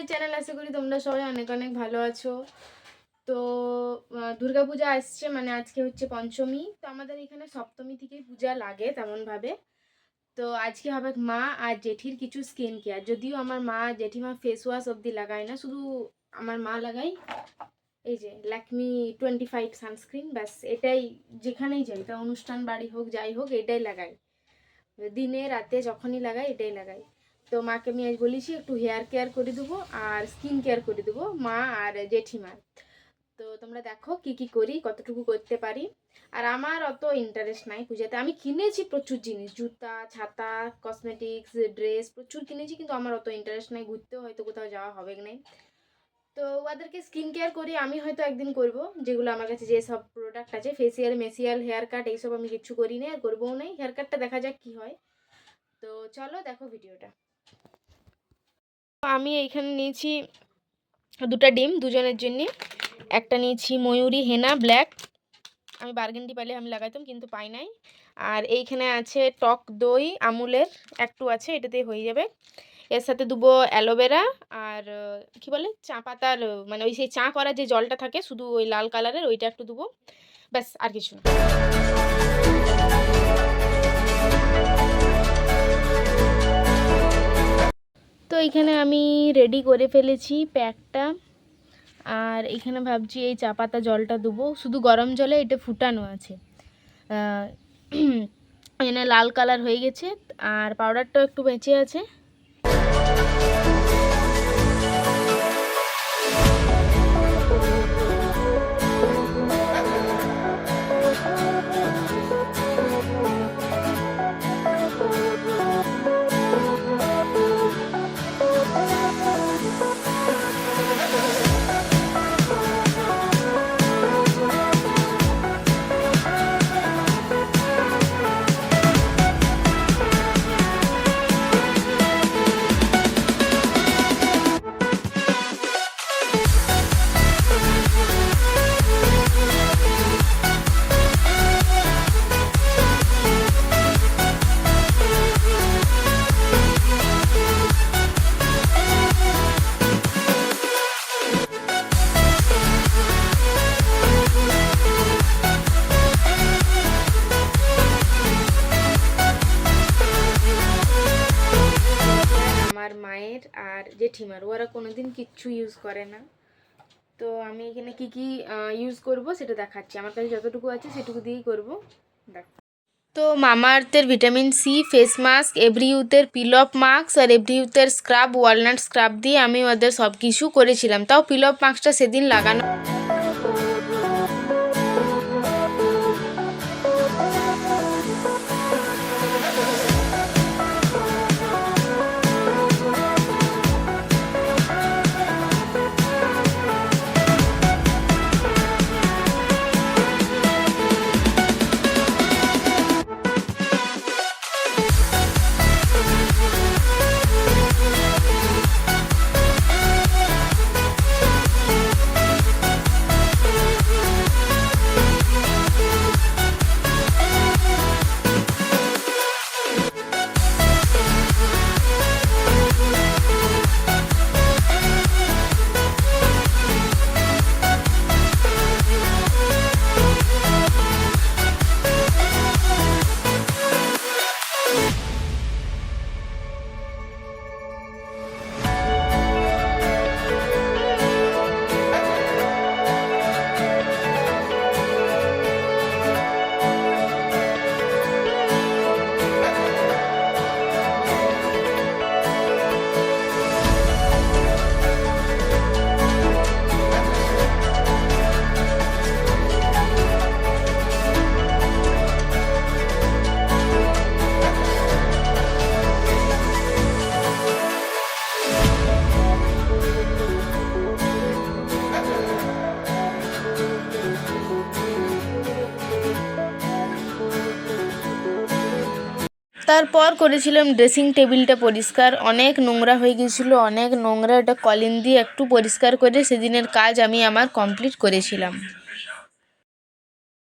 My channel আশা করি তোমরা সবাই অনেক অনেক ভালো আছো। তো দুর্গাপূজা আসছে মানে আজকে হচ্ছে পঞ্চমী। তো আমাদের এখানে সপ্তমী থেকেই পূজা লাগে তেমনভাবে। তো আজকে হবে মা আর জেঠির কিছু স্কিন কেয়ার যদিও আমার মা, জেঠিমা ফেস ওয়াশ অবধি লাগায় না, শুধু আমার মা লাগাই। এই যে ল্যাকমি টোয়েন্টি ফাইভ সানস্ক্রিন ব্যাস, এটাই যেখানেই যাই, তা অনুষ্ঠান বাড়ি হোক, যাই হোক, এটাই লাগাই। দিনে, রাতে যখনই লাগাই, এটাই লাগাই। তো মাকে আমি আজ বলেছি, একটু হেয়ার কেয়ার করে দেবো আর স্কিন কেয়ার করে দেবো, মা আর জেঠিমার তো তোমরা দেখো কি কি করি, কতটুকু করতে পারি। আর আমার অত ইন্টারেস্ট নাই পূজাতে। আমি কিনেছি প্রচুর জিনিস, জুতা, ছাতা কসমেটিক্স ড্রেস প্রচুর কিনেছি, কিন্তু আমার অত ইন্টারেস্ট নাই। ঘুরতেও হয়তো কোথাও যাওয়া হবে নাই। তো ওদেরকে স্কিন কেয়ার করি, আমি হয়তো একদিন করব, যেগুলো আমার কাছে যে সব প্রোডাক্ট আছে ফেসিয়াল মেসিয়াল হেয়ার কাট এইসব আমি কিছু করি না আর করবোও নাই। হেয়ার কাটটা দেখা যাক কি হয়। তো চলো দেখো ভিডিওটা আমি এইখানে নিয়েছি দুটো ডিম দুজনের জন্য। একটা নিয়েছি ময়ূরী, হেনা, ব্ল্যাক। আমি বার্গেন্ডি পাইলে আমি লাগাইতাম, কিন্তু পাই নাই। আর এইখানে আছে টক দই, আমুলের, একটু আছে, এটাতেই হয়ে যাবে। এর সাথে দেবো অ্যালোভেরা আর, কি বলে, চা পাতার মানে ওই সেই চা করা যে জলটা থাকে, শুধু ওই লাল কালারের ওইটা একটু দেবো। ব্যাস, আর কিছু না। এখানে আমি রেডি করে ফেলেছি প্যাকটা। আর এখানে ভাবছি এই চা পাতা জলটা দেবো। শুধু গরম জলে এটা ফুটানো আছে। এখানে লাল কালার হয়ে গেছে। আর পাউডারটাও একটু বেঁচে আছে। আর জেঠিমার, ওরা কোনো দিন কিচ্ছু ইউজ করে না। তো আমি এখানে কি কি ইউজ করব সেটা দেখাচ্ছি। আমার কাছে যতটুকু আছে সেটুকু দিয়েই করব। দেখ। তো মামাআর্থের vitamin C face mask every ইউথের peel off mask আর এভরি ইউথের স্ক্রাব ওয়ালনাট স্ক্রাব দিয়ে আমি ওদের সব কিছু করেছিলাম। তাও পিল অফ মাস্কটা সেদিন লাগানো তারপর করেছিলাম ড্রেসিং টেবিলটা পরিষ্কার। অনেক নোংরা হয়ে গিয়েছিল, অনেক নোংরা এটা কলিন দিয়ে একটু পরিষ্কার করে সেদিনের কাজ আমি আমার কমপ্লিট করেছিলাম।